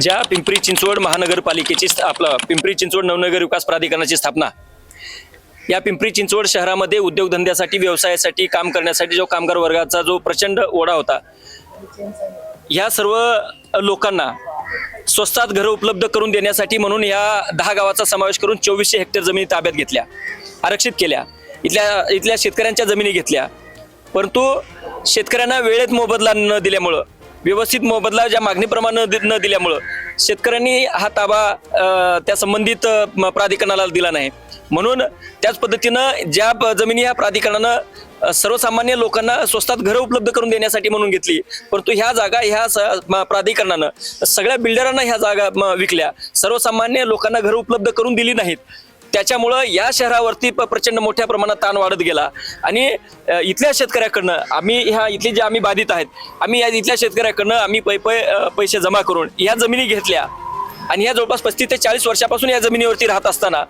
ज्या पिंपरी चिंचवड महानगरपालिकेची आपलं पिंपरी चिंचवड नवनगर विकास प्राधिकरणाची स्थापना. या पिंपरी चिंचवड शहरामध्ये उद्योगधंद्यासाठी व्यवसायासाठी काम करण्यासाठी जो कामगार वर्गाचा जो प्रचंड ओढा होता ह्या सर्व लोकांना स्वस्तात घरं उपलब्ध करून देण्यासाठी म्हणून या दहा गावाचा समावेश करून चोवीसशे हेक्टर जमिनी ताब्यात घेतल्या आरक्षित केल्या. इथल्या इथल्या शेतकऱ्यांच्या जमिनी घेतल्या. परंतु शेतकऱ्यांना वेळेत मोबदला न दिल्यामुळं व्यवस्थित मोबदला ज्या मागणीप्रमाणे न न दिल्यामुळं शेतकऱ्यांनी हा ताबा त्या संबंधित म- प्राधिकरणाला दिला नाही. म्हणून त्याच पद्धतीनं ज्या जमिनी ह्या प्राधिकरणानं सर्वसामान्य लोकांना स्वस्तात घरं उपलब्ध करून देण्यासाठी म्हणून घेतली परंतु ह्या जागा ह्या स- म- प्राधिकरणानं सगळ्या बिल्डरांना ह्या जागा म, विकल्या. सर्वसामान्य लोकांना घरं उपलब्ध करून दिली नाहीत. त्याच्यामुळं या शहरावरती प- प्रचंड मोठ्या प्रमाणात ताण वाढत गेला. आणि इथल्या शेतकऱ्याकडनं आम्ही ह्या इथले जे आम्ही बाधित आहेत आम्ही या इथल्या शेतकऱ्याकडनं आम्ही पै पै पैसे जमा करून या जमिनी घेतल्या. आणि ह्या जवळपास पस्तीस ते चाळीस वर्षापासून या जमिनीवरती राहत असताना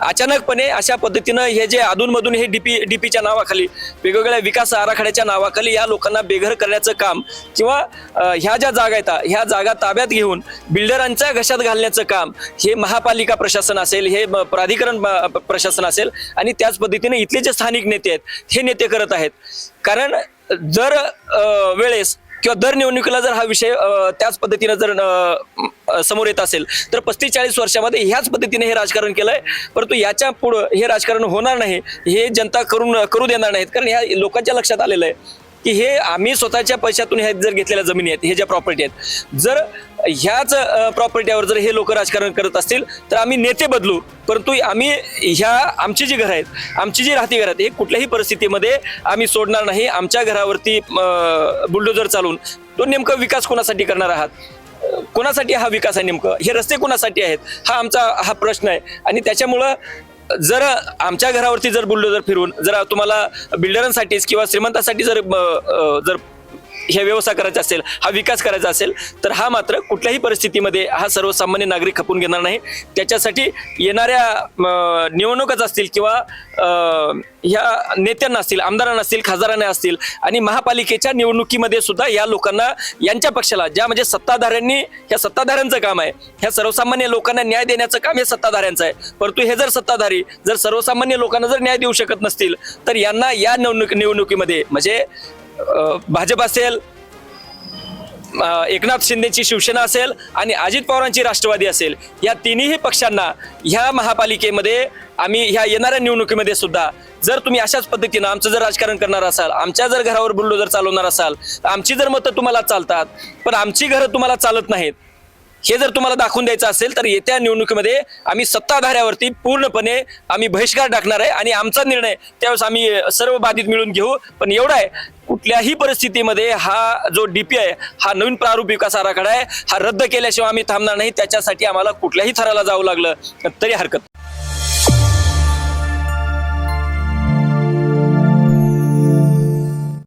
अचानकपणे अशा पद्धतीनं हे जे अधूनमधून हे डीपी डीपीच्या नावाखाली वेगवेगळ्या विकास आराखड्याच्या नावाखाली या लोकांना बेघर करण्याचं काम किंवा ह्या ज्या जागा आहेत ह्या जागा ताब्यात घेऊन बिल्डरांच्या घशात घालण्याचं काम हे महापालिका प्रशासन असेल हे प्राधिकरण प्रशासन असेल आणि त्याच पद्धतीने इथले जे स्थानिक नेते आहेत हे नेते करत आहेत. कारण जर वेळेस किंवा दर निवडणुकीला जर हा विषय त्याच पद्धतीनं जर समोर येत असेल. तर पस्तीस चाळीस वर्षामध्ये ह्याच पद्धतीने हे राजकारण केलंय. परंतु याच्या पुढं हे राजकारण होणार नाही. हे जनता करून करू देणार नाहीत. कारण ह्या लोकांच्या लक्षात आलेलं आहे की हे आम्ही स्वतःच्या पैशातून ह्या जर घेतलेल्या जमिनी आहेत हे ज्या प्रॉपर्टी आहेत जर ह्याच प्रॉपर्टीवर जर हे लोक राजकारण करत असतील तर आम्ही नेते बदलू. परंतु आम्ही ह्या आमची जी घरं आहेत आमची जी राहती घरं आहेत हे कुठल्याही परिस्थितीमध्ये आम्ही सोडणार नाही. आमच्या घरावरती बुलडोजर चालून. तो नेमका विकास कोणासाठी करणार आहात? कोणासाठी हा विकास आहे नेमकं? हे रस्ते कोणासाठी आहेत? हा आमचा हा प्रश्न आहे. आणि त्याच्यामुळं जर आमच्या घरावरती जर बुलडोजर फिरून जर तुम्हाला बिल्डरांसाठीच किंवा श्रीमंतासाठी जर जर हे व्यवसाय करायचा असेल हा विकास करायचा असेल तर हा मात्र कुठल्याही परिस्थितीमध्ये हा सर्वसामान्य नागरिक खपून घेणार नाही. त्याच्यासाठी येणाऱ्या निवडणुकाच असतील किंवा ह्या नेत्यांना असतील आमदारांना असतील खासदारांना असतील आणि महापालिकेच्या निवडणुकीमध्ये सुद्धा या लोकांना यांच्या पक्षाला ज्या म्हणजे सत्ताधाऱ्यांनी ह्या सत्ताधाऱ्यांचं काम आहे ह्या सर्वसामान्य लोकांना न्याय देण्याचं काम हे सत्ताधाऱ्यांचं आहे. परंतु हे जर सत्ताधारी जर सर्वसामान्य लोकांना जर न्याय देऊ शकत नसतील तर यांना या निवडणूक निवडणुकीमध्ये म्हणजे भाजप असेल एकनाथ शिंदेची शिवसेना असेल आणि अजित पवारांची राष्ट्रवादी असेल या तिन्ही पक्षांना ह्या महापालिकेमध्ये आम्ही ह्या येणाऱ्या निवडणुकीमध्ये सुद्धा जर तुम्ही अशाच पद्धतीनं आमचं जर राजकारण करणार असाल आमच्या जर घरावर बुलडोजर चालवणार असाल तर आमची जर मतं तुम्हाला चालतात पण आमची घरं तुम्हाला चालत नाहीत हे जर तुम्हाला दाखवून द्यायचं असेल तर येत्या निवडणुकीमध्ये आम्ही सत्ताधाऱ्यावरती पूर्णपणे आम्ही बहिष्कार टाकणार आहे आणि आमचा निर्णय त्यावेळेस आम्ही सर्व बाधित मिळून घेऊ पण एवढा आहे कुठल्याही परिस्थितीमध्ये हा जो डीपी आहे हा नवीन प्रारूप विकास आराखडा आहे हा रद्द केल्याशिवाय आम्ही थांबणार नाही. त्याच्यासाठी आम्हाला कुठल्याही थराला जावं लागलं तरी हरकत